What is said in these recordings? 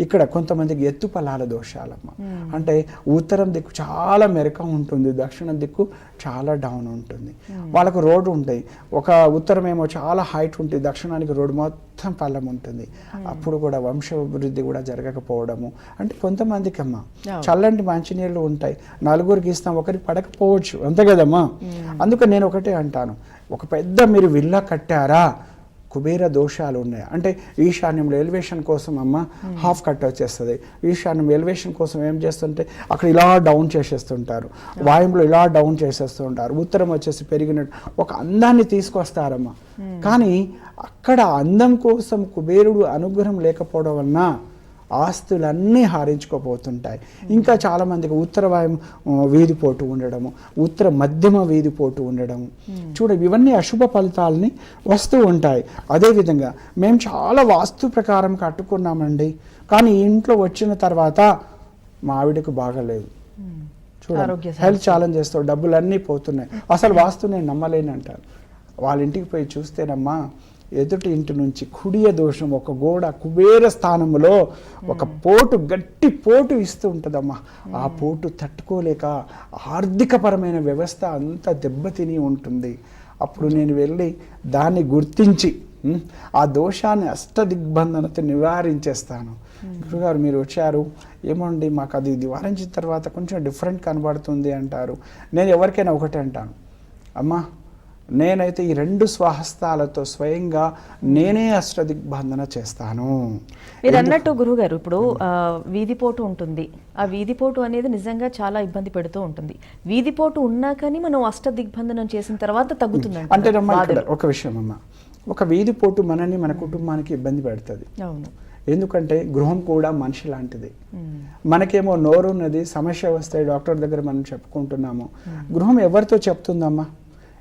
ఇక్కడ కొంతమందికి ఎత్తు పొలాల దోషాలమ్మ. అంటే ఉత్తరం దిక్కు చాలా మెరక ఉంటుంది దక్షిణం దిక్కు చాలా డౌన్ ఉంటుంది. వాళ్ళకు రోడ్డు ఉంటాయి. ఒక ఉత్తరం ఏమో చాలా హైట్ ఉంటుంది దక్షిణానికి రోడ్డు మొత్తం పల్లం ఉంటుంది. అప్పుడు కూడా వంశాభివృద్ధి కూడా జరగకపోవడము. అంటే కొంతమందికి అమ్మ చల్లంటి మంచినీళ్ళు ఉంటాయి. నలుగురికి ఇస్తాం ఒకరికి పడకపోవచ్చు. అంతే కదమ్మా? అందుకని నేను ఒకటే అంటాను. ఒక పెద్ద మీరు విల్లా కట్టారా? కుబేర దోషాలు ఉన్నాయి. అంటే ఈశాన్యంలో ఎలివేషన్ కోసం అమ్మ హాఫ్ కట్ వచ్చేస్తుంది. ఈశాన్యం ఎలివేషన్ కోసం ఏం చేస్తుంటే అక్కడ ఇలా డౌన్ చేసేస్తుంటారు. వాయుంలో ఇలా డౌన్ చేసేస్తుంటారు. ఉత్తరం వచ్చేసి పెరిగినట్టు ఒక అందాన్ని తీసుకొస్తారమ్మ. కానీ అక్కడ అందం కోసం కుబేరుడు అనుగ్రహం లేకపోవడం వలన ఆస్తులన్నీ హారించుకోపోతుంటాయి ఇంకా చాలామందికి ఉత్తర వాయు వీధిపోటు ఉండడము ఉత్తర మధ్యమ వీధిపోటు ఉండడము. చూడ ఇవన్నీ అశుభ ఫలితాలని వస్తూ ఉంటాయి. అదేవిధంగా మేము చాలా వాస్తు ప్రకారం కట్టుకున్నామండి. కానీ ఇంట్లో వచ్చిన తర్వాత మా ఆవిడకు బాగలేదు ఆరోగ్య చూడండి హెల్త్ ఛాలెంజెస్తో డబ్బులన్నీ పోతున్నాయి. అసలు వాస్తు నేను నమ్మలేను అంటాను వాళ్ళ ఇంటికి పోయి చూస్తేనమ్మా ఎదుటి ఇంటి నుంచి కుడియ దోషం ఒక గోడ కుబేర స్థానంలో ఒక పోటు గట్టి పోటు ఇస్తూ ఉంటుందమ్మా. ఆ పోటు తట్టుకోలేక ఆర్థికపరమైన వ్యవస్థ అంతా దెబ్బతిని ఉంటుంది. అప్పుడు నేను వెళ్ళి దాన్ని గుర్తించి ఆ దోషాన్ని అష్టదిగ్బంధనతో నివారించేస్తాను. గురుగారు మీరు వచ్చారు. ఏమండి మాకు అది నివారించిన తర్వాత కొంచెం డిఫరెంట్ కనబడుతుంది అంటారు. నేను ఎవరికైనా ఒకటే అంటాను. అమ్మా నేనైతే ఈ రెండు స్వహస్తాలతో స్వయంగా నేనే అష్టదిగ్బంధన చేస్తాను. మీరు అన్నట్టు గురుగారు ఇప్పుడు వీధిపోటు ఉంటుంది. ఆ వీధిపోటు అనేది నిజంగా చాలా ఇబ్బంది పెడుతూ ఉంటుంది. వీధిపోటు ఉన్నా కానీ మనం అష్ట దిగ్బంధనం చేసిన తర్వాత తగ్గుతుందంట అంటే. ఒక విషయం అమ్మ. ఒక వీధి పోటు మనని మన కుటుంబానికి ఇబ్బంది పెడుతుంది. అవును. ఎందుకంటే గృహం కూడా మనిషి లాంటిది. మనకేమో నోరు ఉన్నది సమస్య వస్తే డాక్టర్ దగ్గర మనం చెప్పుకుంటున్నాము. గృహం ఎవరితో చెప్తుందమ్మా?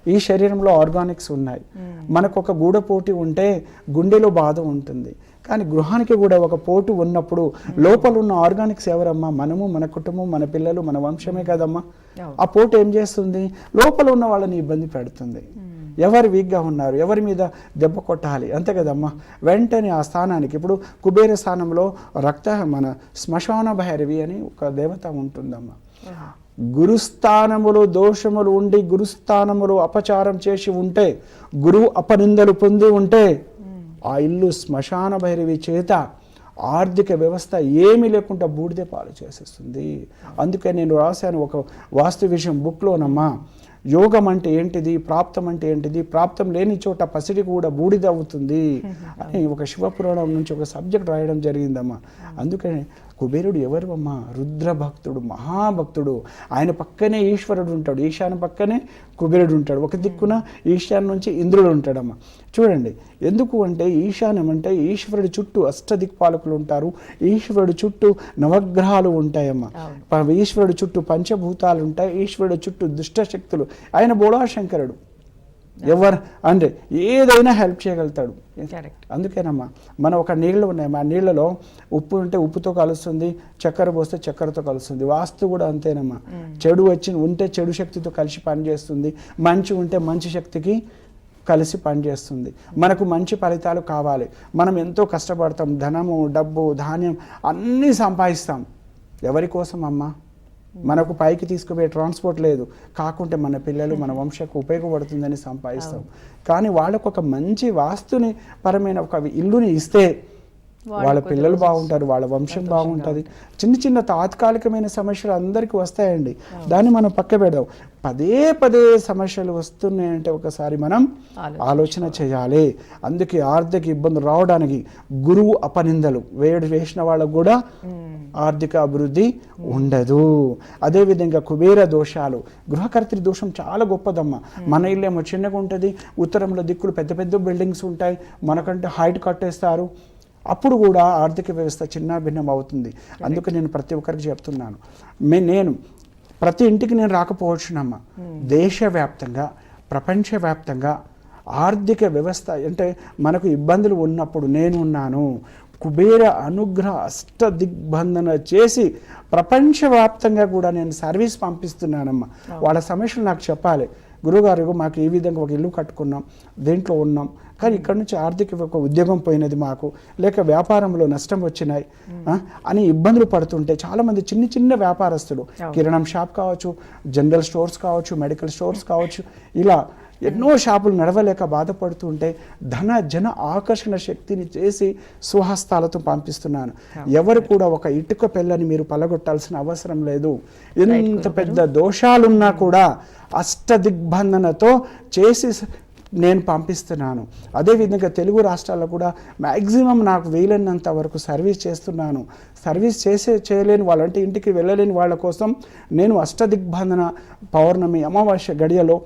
ఈ శరీరంలో ఆర్గానిక్స్ ఉన్నాయి. మనకు ఒక గూడపోటు ఉంటే గుండెలో బాధ ఉంటుంది. కానీ గృహానికి కూడా ఒక పోటు ఉన్నప్పుడు లోపల ఉన్న ఆర్గానిక్స్ ఎవరమ్మా? మనము మన కుటుంబం మన పిల్లలు మన వంశమే కదమ్మా. అవును. ఆ పోటు ఏం చేస్తుంది? లోపల ఉన్న వాళ్ళని ఇబ్బంది పెడుతుంది. ఎవరు వీక్గా ఉన్నారు? ఎవరి మీద దెబ్బ కొట్టాలి? అంతే కదమ్మా. వెంటనే ఆ స్థానానికి ఇప్పుడు కుబేర స్థానంలో రక్త మన శ్మశాన భైరవి అని ఒక దేవత ఉంటుందమ్మా. గురుస్థానములు దోషములు ఉండి గురుస్థానములు అపచారం చేసి ఉంటే గురువు అపనిందలు పొంది ఉంటే ఆ ఇల్లు శ్మశాన భైరవి చేత ఆర్థిక వ్యవస్థ ఏమీ లేకుండా బూడిదే పాలు చేసేస్తుంది. అందుకే నేను రాశాను ఒక వాస్తు విషయం బుక్లోనమ్మా. యోగం అంటే ఏంటిది? ప్రాప్తం అంటే ఏంటిది? ప్రాప్తం లేని చోట పసిడి కూడా బూడిద అవుతుంది అని ఒక శివపురాణం నుంచి ఒక సబ్జెక్ట్ రాయడం జరిగిందమ్మా. అందుకని కుబేరుడు ఎవరు అమ్మా? రుద్ర భక్తుడు మహాభక్తుడు. ఆయన పక్కనే ఈశ్వరుడు ఉంటాడు. ఈశాన్య పక్కనే కుబేరుడు ఉంటాడు. ఒక దిక్కున ఈశాన్యం నుంచి ఇంద్రుడు ఉంటాడమ్మా. చూడండి ఎందుకు అంటే ఈశాన్యం అంటే ఈశ్వరుడి చుట్టూ అష్టదిక్పాలకులు ఉంటారు. ఈశ్వరుడు చుట్టూ నవగ్రహాలు ఉంటాయమ్మా. ఈశ్వరుడు చుట్టూ పంచభూతాలు ఉంటాయి. ఈశ్వరుడు చుట్టూ దుష్టశక్తులు. ఆయన బోళాశంకరుడు. ఎవరు? అంటే ఏదైనా హెల్ప్ చేయగలుగుతాడు. అందుకేనమ్మా మనం ఒక నీళ్ళు ఉన్నాయి మా నీళ్ళలో ఉప్పు ఉంటే ఉప్పుతో కలుస్తుంది చక్కెర పోస్తే చక్కెరతో కలుస్తుంది వాస్తు కూడా అంతేనమ్మా. చెడు వచ్చి ఉంటే చెడు శక్తితో కలిసి పనిచేస్తుంది మంచి ఉంటే మంచి శక్తికి కలిసి పనిచేస్తుంది. మనకు మంచి ఫలితాలు కావాలి. మనం ఎంతో కష్టపడతాం ధనము డబ్బు ధాన్యం అన్నీ సంపాదిస్తాం. ఎవరి కోసం అమ్మా మనకు పైకి తీసుకుపోయే ట్రాన్స్పోర్ట్ లేదు. కాకుంటే మన పిల్లలు మన వంశకు ఉపయోగపడుతుందని సంపాదిస్తాం. కానీ వాళ్ళకు ఒక మంచి వాస్తుని పరమైన ఒక ఇల్లుని ఇస్తే వాళ్ళ పిల్లలు బాగుంటారు వాళ్ళ వంశం బాగుంటుంది. చిన్న చిన్న తాత్కాలికమైన సమస్యలు అందరికీ వస్తాయండి. దాన్ని మనం పక్క పెడదాం. పదే పదే సమస్యలు వస్తున్నాయంటే ఒకసారి మనం. ఆలోచన చేయాలి. అందుకే ఆర్థిక ఇబ్బందులు రావడానికి గురువు అపనిందలు. వేడు వేసిన వాళ్ళకు కూడా ఆర్థిక అభివృద్ధి ఉండదు. అదేవిధంగా కుబేర దోషాలు. గృహకర్తృ దోషం చాలా గొప్పదమ్మా. మన ఇల్లేమో చిన్నగా ఉంటుంది. ఉత్తరంలో దిక్కులు పెద్ద పెద్ద బిల్డింగ్స్ ఉంటాయి. మనకంటే హైట్ కట్టేస్తారు. అప్పుడు కూడా ఆర్థిక వ్యవస్థ చిన్న భిన్నం అవుతుంది. అందుకే నేను ప్రతి ఒక్కరికి చెప్తున్నాను. మే నేను ప్రతి ఇంటికి నేను రాకపోవచ్చునమ్మా. దేశవ్యాప్తంగా ప్రపంచవ్యాప్తంగా ఆర్థిక వ్యవస్థ అంటే మనకు ఇబ్బందులు ఉన్నప్పుడు నేను ఉన్నాను. కుబేర అనుగ్రహ అష్ట దిగ్బంధన చేసి ప్రపంచవ్యాప్తంగా కూడా నేను సర్వీస్ పంపిస్తున్నానమ్మా. వాళ్ళ సమస్యలు నాకు చెప్పాలి. గురుగారు మాకు ఈ విధంగా ఒక ఇల్లు కట్టుకున్నాం దేంట్లో ఉన్నాం. కానీ ఇక్కడ నుంచి ఆర్థిక ఒక ఉద్యోగం పోయినది మాకు. లేక వ్యాపారంలో నష్టం వచ్చినాయి. అని ఇబ్బందులు పడుతుంటే చాలామంది చిన్న చిన్న వ్యాపారస్తులు కిరణం షాప్ కావచ్చు జనరల్ స్టోర్స్ కావచ్చు మెడికల్ స్టోర్స్ కావచ్చు ఇలా ఎన్నో షాపులు నడవలేక బాధపడుతుంటే ధన జన ఆకర్షణ శక్తిని చేసి స్వహస్తాలతో పంపిస్తున్నాను. ఎవరు కూడా ఒక ఇటుక పిల్లని మీరు పలగొట్టాల్సిన అవసరం లేదు. ఎంత పెద్ద దోషాలున్నా కూడా అష్ట దిగ్బంధనతో చేసి నేను పంపిస్తున్నాను. అదేవిధంగా తెలుగు రాష్ట్రాల్లో కూడా మ్యాక్సిమం నాకు వీలైనంత వరకు సర్వీస్ చేస్తున్నాను. సర్వీస్ చేసే చేయలేని వాళ్ళంటే ఇంటికి వెళ్ళలేని వాళ్ళ కోసం నేను అష్టదిగ్బంధన పౌర్ణమి అమావాస్య గడియలో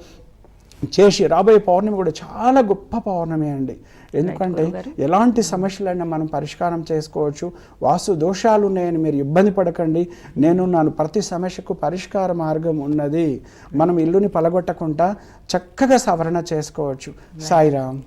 చేసి రాబోయే పౌర్ణమి కూడా చాలా గొప్ప పౌర్ణమి అండి. ఎందుకంటే ఎలాంటి సమస్యలైనా మనం పరిష్కారం చేసుకోవచ్చు. వాస్తు దోషాలు ఉన్నాయని మీరు ఇబ్బంది పడకండి. నేను నాను ప్రతి సమస్యకు పరిష్కార మార్గం ఉన్నది. మనం ఇల్లుని పలగొట్టకుండా చక్కగా సవరణ చేసుకోవచ్చు. సాయిరామ్.